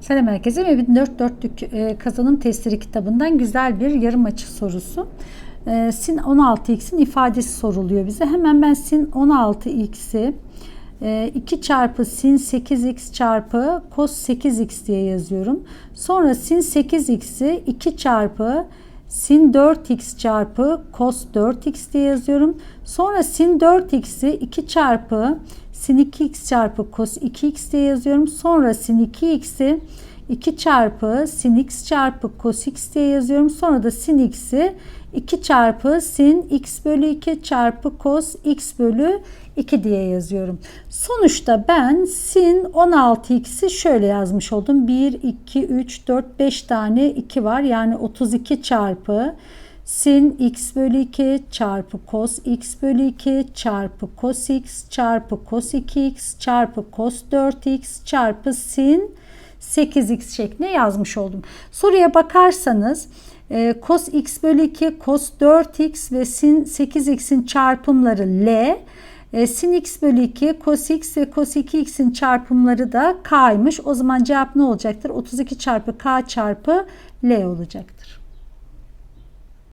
Selam herkese. Mevlid 4 dörtlük e, kazanım testleri kitabından güzel bir yarım açı sorusu. E, sin 16x'in ifadesi soruluyor bize. Hemen ben sin 16x'i e, 2 çarpı sin 8x çarpı cos 8x diye yazıyorum. Sonra sin 8x'i 2 çarpı sin 4x çarpı cos 4x diye yazıyorum. Sonra sin 4x'i 2 çarpı sin 2x çarpı cos 2x diye yazıyorum. Sonra sin 2x'i 2 çarpı sin x çarpı cos x diye yazıyorum. Sonra da sin x'i 2 çarpı sin x bölü 2 çarpı cos x bölü 2 diye yazıyorum. Sonuçta ben sin 16x'i şöyle yazmış oldum. 1, 2, 3, 4, 5 tane 2 var. Yani 32 çarpı sin x bölü 2 çarpı cos x bölü 2 çarpı cos x çarpı cos 2x çarpı cos 4x çarpı sin 8x şeklinde yazmış oldum. Soruya bakarsanız e, cos x bölü 2 cos 4x ve sin 8x'in çarpımları L. E, sin x bölü 2 cos x ve cos 2x'in çarpımları da k'ymış. O zaman cevap ne olacaktır? 32 çarpı k çarpı L olacaktır.